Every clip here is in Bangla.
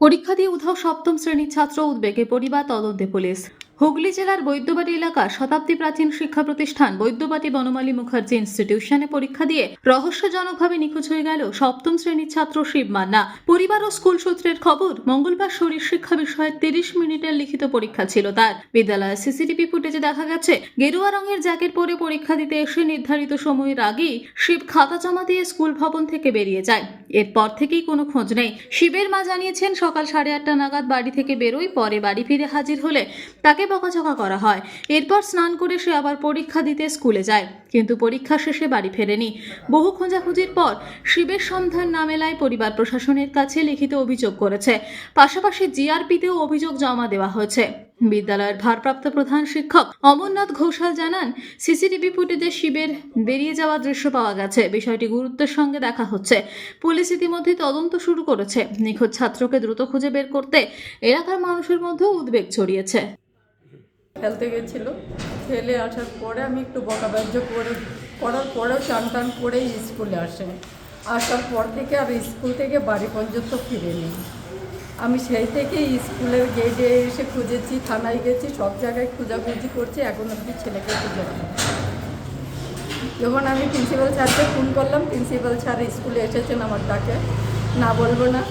পরীক্ষা দিয়ে উধাও সপ্তম শ্রেণির ছাত্র উদ্বেগে পরিবার তদন্তে পুলিশ। হুগলি জেলার বৈদ্যবাটি এলাকার শতাব্দী প্রাচীন শিক্ষা প্রতিষ্ঠান বৈদ্যবাটি বনমালী মুখার্জি ইনস্টিটিউশনে পরীক্ষা দিয়ে রহস্যজনকভাবে নিখোঁজ হয়ে গেল সপ্তম শ্রেণির ছাত্র শিব মান্না। পরিবার ও স্কুল সূত্রের খবর, মঙ্গলবার শরীর শিক্ষা বিষয়ে তিরিশ মিনিটের লিখিত পরীক্ষা ছিল তার। বিদ্যালয়ের সিসিটিভি ফুটেজে দেখা গেছে, গেরুয়া রঙের জ্যাকেট পরে পরীক্ষা দিতে এসে নির্ধারিত সময়ের আগেই শিব খাতা জমা দিয়ে স্কুল ভবন থেকে বেরিয়ে যায়। এরপর থেকেই কোনো খোঁজ নেই। শিবের মা জানিয়েছেন, সকাল সাড়ে আটটা নাগাদ বাড়ি থেকে বেরোই পরে বাড়ি ফিরে হাজির হলে তাকে বকাঝকা করা হয়। এরপর স্নান করে সে আবার পরীক্ষা দিতে স্কুলে যায়। কিন্তু পরীক্ষা শেষে বাড়ি ফেরেনি। বহু খোঁজাখুঁজির পর শিবের সন্ধান না মেলায় পরিবার প্রশাসনের কাছে লিখিত অভিযোগ করেছে। পাশাপাশি জিআরপিতেও অভিযোগ জমা দেওয়া হয়েছে। বিদ্যালয়ের ভারপ্রাপ্ত প্রধান শিক্ষক অমরনাথ ঘোষাল জানান, সিসিটিভি ফুটেজে শিবের বেরিয়ে যাওয়ার দৃশ্য পাওয়া গেছে। বিষয়টি গুরুত্বের সঙ্গে দেখা হচ্ছে। পুলিশ ইতিমধ্যে তদন্ত শুরু করেছে। নিখোঁজ ছাত্রকে দ্রুত খুঁজে বের করতে এলাকার মানুষের মধ্যেও উদ্বেগ ছড়িয়েছে। খেলতে গেছিল। খেলে আসার পরে আমি একটু বকাবাজ্য করে, করার পরেও চান টান করেই স্কুলে আসে। আসার পর থেকে আর স্কুল থেকে বাড়ি পর্যন্ত ফিরেনি। আমি সেই থেকেই স্কুলের গেটে এসে খুঁজেছি, থানায় গেছি, সব জায়গায় খোঁজাখুঁজি করছি, এখন অব্দি ছেলেকে খুঁজে। যখন আমি প্রিন্সিপাল স্যারকে ফোন করলাম প্রিন্সিপাল স্যার স্কুলে এসেছেন আমার ডাকে, না বলব না,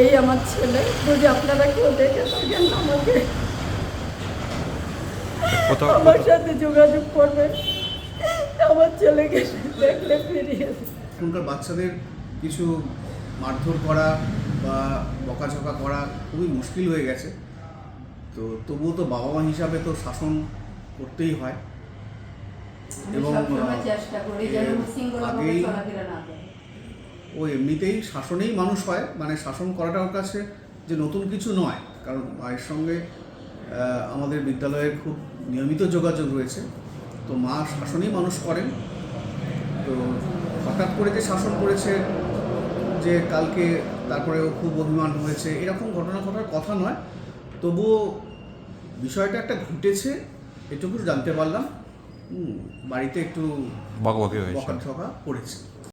এই আমার ছেলে, যদি আপনারা কেউ দেখে থাকেন আমাকে কোথাও আমার সাথে যোগাযোগ করবে। আমার ছেলেকে দেখলে ফিরিয়ে এখনকার বাচ্চাদের কিছু মারধর করা বা বকাঝকা করা খুবই মুশকিল হয়ে গেছে। তো তবুও তো বাবা মা হিসাবে তো শাসন করতেই হয়। এবং আগেই ও এমনিতেই শাসনেই মানুষ হয়। মানে শাসন করাটা ওর কাছে যে নতুন কিছু নয়। কারণ মায়ের সঙ্গে আহ, আমাদের বিদ্যালয়ের খুব নিয়মিত যোগাযোগ রয়েছে। তো মা শাসনই মানুষ করেন। তো হঠাৎ করে যে শাসন করেছে যে কালকে তারপরে ও খুব অভিমান হয়েছে এরকম ঘটনা ঘটার কথা নয়। তবুও বিষয়টা একটা ঘটেছে এটুকু জানতে পারলাম। বাড়িতে একটু বকবকি হয়েছে। বকা ঝকা পড়েছে